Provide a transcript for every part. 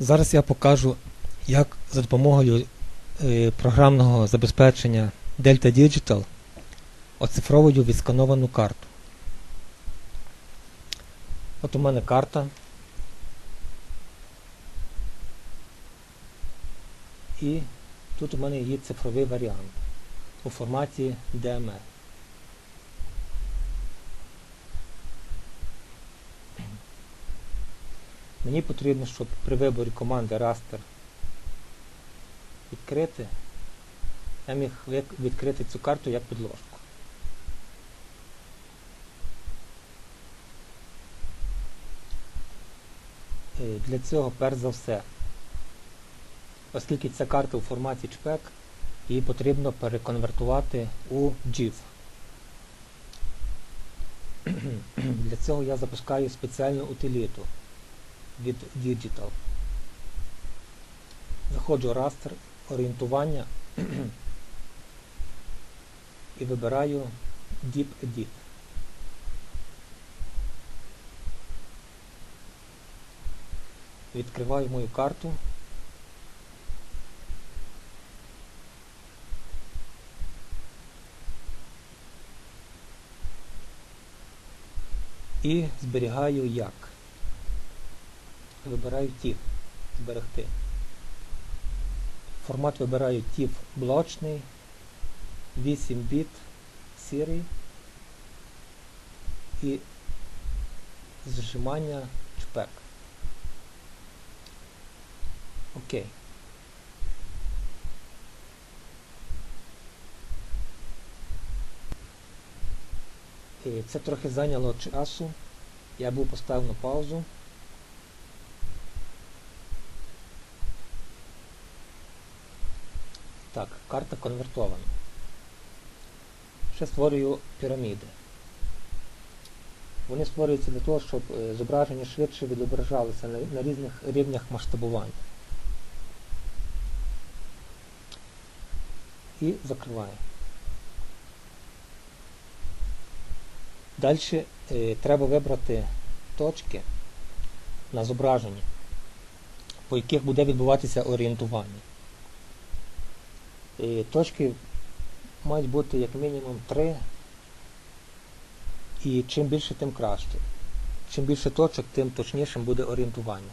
Зараз я покажу, як за допомогою е, програмного забезпечення Delta Digital оцифровую відскановану карту. От у мене карта. І тут у мене є цифровий варіант у форматі DML. Мені потрібно, щоб при виборі команди raster відкрити, я міг відкрити цю карту як підложку. Е, Для цього, перш за все, оскільки ця карта у форматі JPEG, її потрібно переконвертувати у GIF. Для цього я запускаю спеціальну утиліту від Digital. Заходжу растер орієнтування і вибираю Deep Edit. Відкриваю мою карту. І зберігаю як. Вибираю TIFF зберегти. Формат вибираю TIFF блочний, 8 біт сірий і зжимання чпек. Окей. І Це трохи зайняло часу. Я був поставив на паузу. Так, карта конвертована. Ще створюю піраміди. Вони створюються для того, щоб е, зображення швидше відображалися на, різних рівнях масштабування. І закриваю. Далі е, треба вибрати точки на зображенні, по яких буде відбуватися орієнтування. Е, точки мають бути як мінімум 3, і чим більше, тим краще. Чим більше точок, тим точнішим буде орієнтування.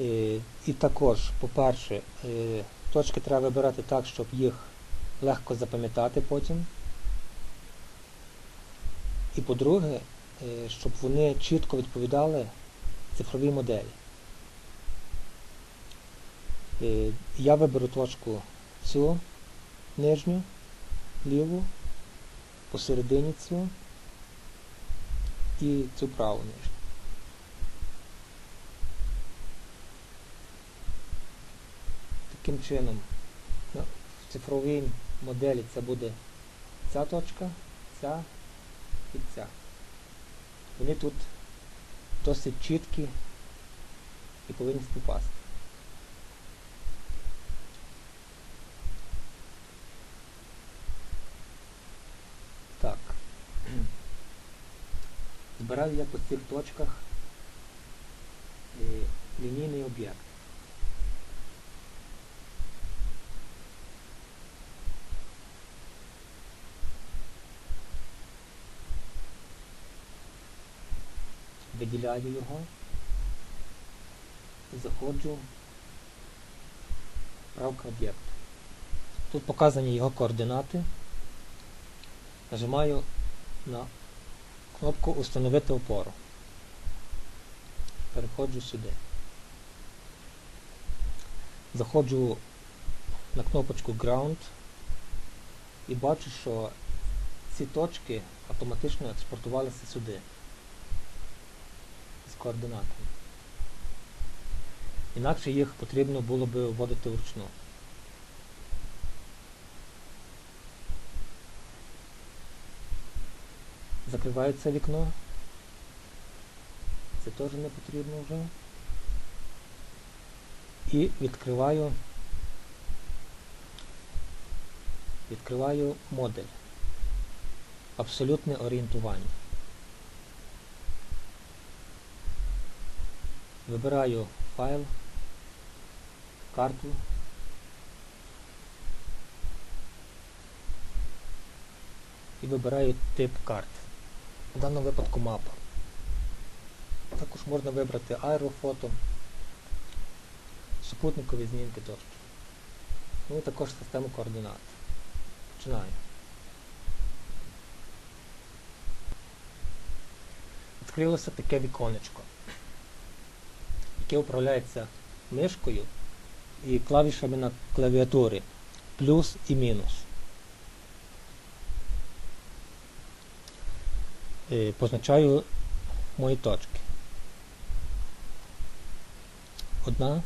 Е, І також, по-перше, е, точки треба вибирати так, щоб їх легко запам'ятати потім. І по-друге, е, щоб вони чітко відповідали цифровій моделі. Е, Я виберу точку цю нижню, ліву, посередині цю і цю праву нижню. Таким чином, ну, в цифровій моделі це буде ця точка, ця і ця. Вони тут досить чіткі і повинні співпасти. Так. Збираю я по цих точках е, лінійний об'єкт. Виділяю його заходжу в правка об'єкту. Тут показані його координати. Нажимаю на кнопку Установити опору. Переходжу сюди. Заходжу на кнопочку Ground і бачу, що ці точки автоматично експортувалися сюди координатами. Інакше їх потрібно було би вводити вручну. Закриваю це вікно. Це теж не потрібно вже. І відкриваю відкриваю модель. Абсолютне орієнтування. Вибираю файл, карту. І вибираю тип карт. В даному випадку мапа. Також можна вибрати аерофото, супутникові знімки тощо. Ну і також систему координат. Починаю. Відкрилося таке віконечко, яке управляється мишкою і клавішами на клавіатурі плюс і мінус. Е, Позначаю мої точки. Одна.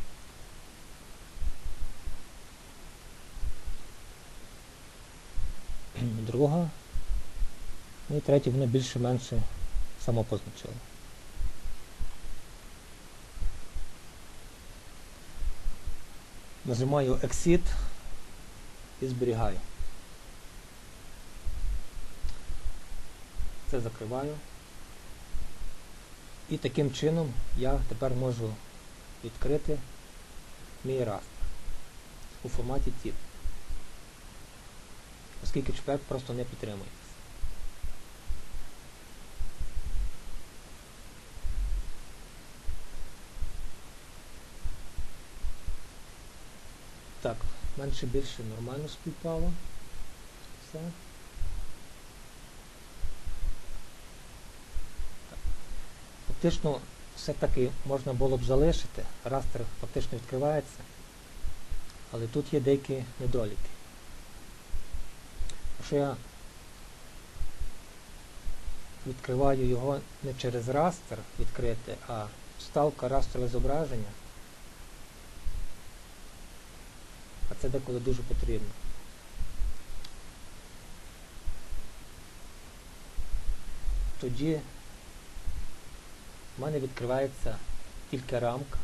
Друга. Ну і третя воно більше-менше само Нажимаю Exit і зберігаю. Це закриваю. І таким чином я тепер можу відкрити мій растр у форматі TIFF, оскільки чпек просто не підтримується. Так, менше більше нормально співпало. Все. Фактично все-таки можна було б залишити, растер фактично відкривається, але тут є деякі недоліки. Якщо я відкриваю його не через растер відкрити, а вставка растрове зображення, а це деколи дуже потрібно. Тоді в мене відкривається тільки рамка,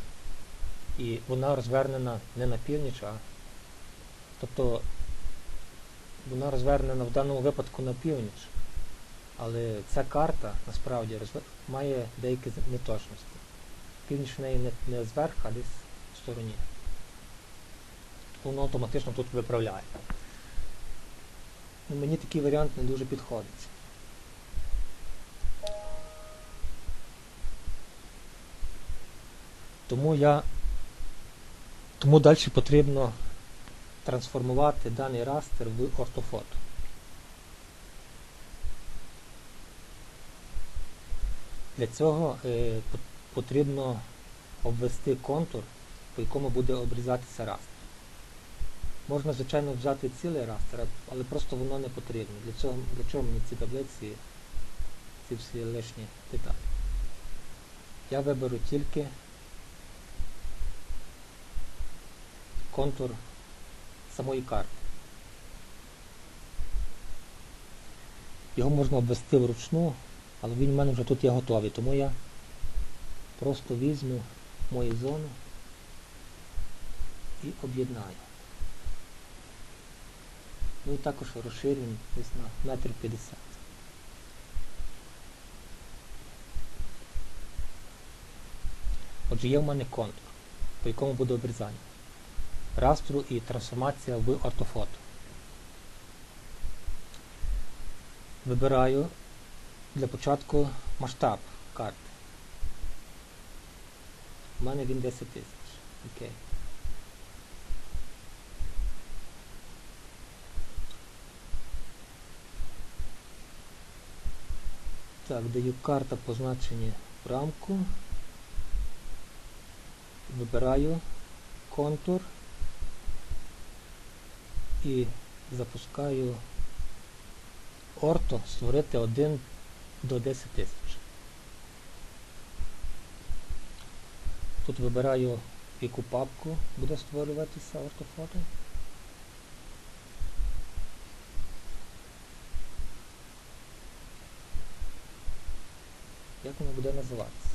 і вона розвернена не на північ, а тобто вона розвернена в даному випадку на північ. Але ця карта насправді має деякі неточності. Північ в неї не, не зверху, а десь в стороні. Воно автоматично тут виправляє. Ну, Мені такий варіант не дуже підходить. Тому я тому далі потрібно трансформувати даний растер в ортофото. Для цього е, потрібно обвести контур, по якому буде обрізатися растер. Можна, звичайно, взяти цілий растер, але просто воно не потрібно. Для цього, для чого мені ці таблиці, ці всі лишні деталі. Я виберу тільки контур самої карти. Його можна обвести вручну, але він в мене вже тут є готовий, тому я просто візьму мої зони і об'єднаю. Ну і також розширюємо десь на метр п'ятдесят. Отже, є в мене контур, по якому буде обрізання растру і трансформація в ортофото. Вибираю для початку масштаб карти. У мене він 10 тисяч. Окей. Так, даю карта позначені в рамку. Вибираю контур і запускаю орто створити 1 до 10 тисяч. Тут вибираю яку папку буде створюватися ортофото. Воно буде називатися?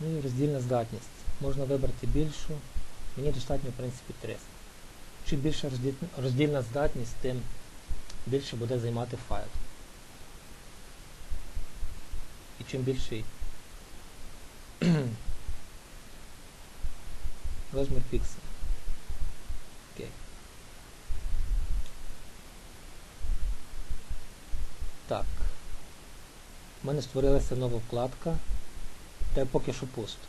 Ну і роздільна здатність. Можна вибрати більшу Мені достатньо, в принципі, 300. Чим більша роздільна здатність, тим більше буде займати файл. І чим більший розмір пікселя. Окей. Так. У мене створилася нова вкладка, де поки що пусто.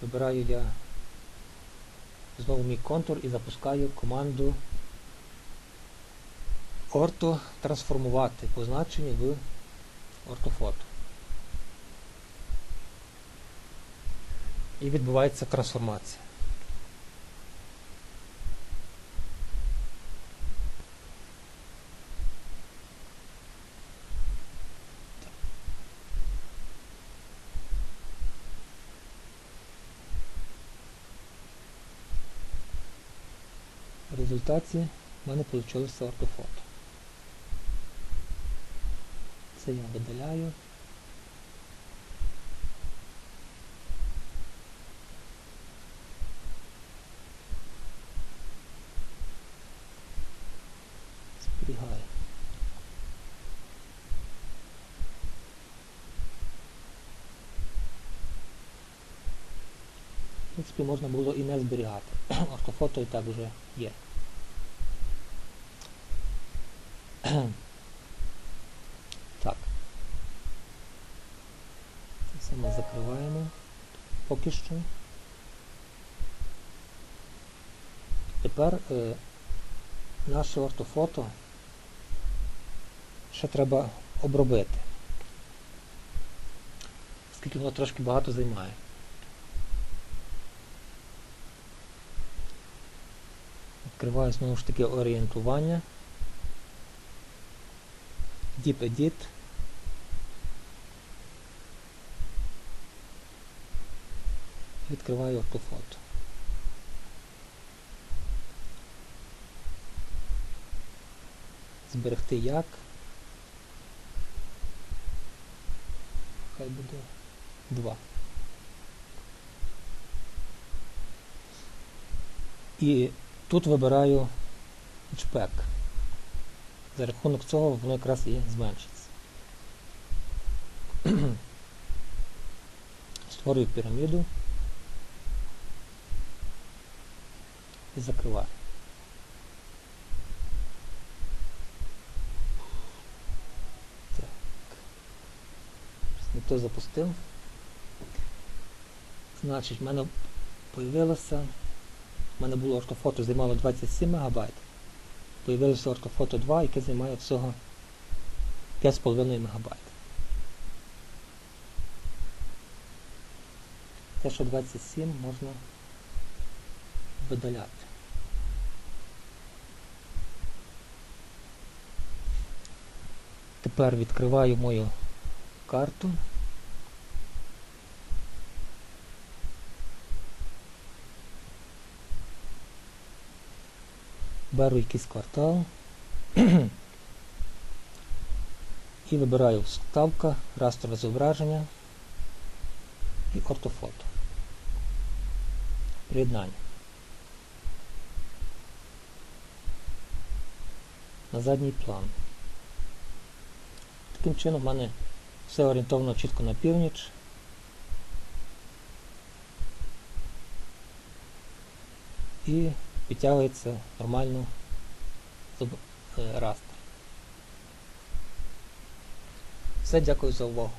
Вибираю я знову мій контур і запускаю команду орто трансформувати позначені в ортофото. І відбувається трансформація. В результаті в мене вийшло ортофото. Це я видаляю. Зберігаю. В принципі, можна було і не зберігати. Ортофото і так вже є. Так. Це ми закриваємо поки що. Тепер е, наше ортофото ще треба обробити. Оскільки воно трошки багато займає. Відкриваю знову ж таки орієнтування. Deep Edit. Відкриваю ортофото. Зберегти як. Хай буде 2. І тут вибираю HPEG. За рахунок цього воно якраз і зменшиться. Створюю піраміду і закриваю. Так. Не то запустив. Значить, в мене появилося, в мене було ортофото, займало 27 МБ. Появилося ортофото 2, яке займає всього 5,5 МБ. Те, що 27 можна видаляти. Тепер відкриваю мою карту. Беру якийсь квартал і вибираю вставка, растрове зображення і ортофото. Приєднання. На задній план. Таким чином в мене все орієнтовано чітко на північ. І підтягується нормально е. Все, дякую за увагу.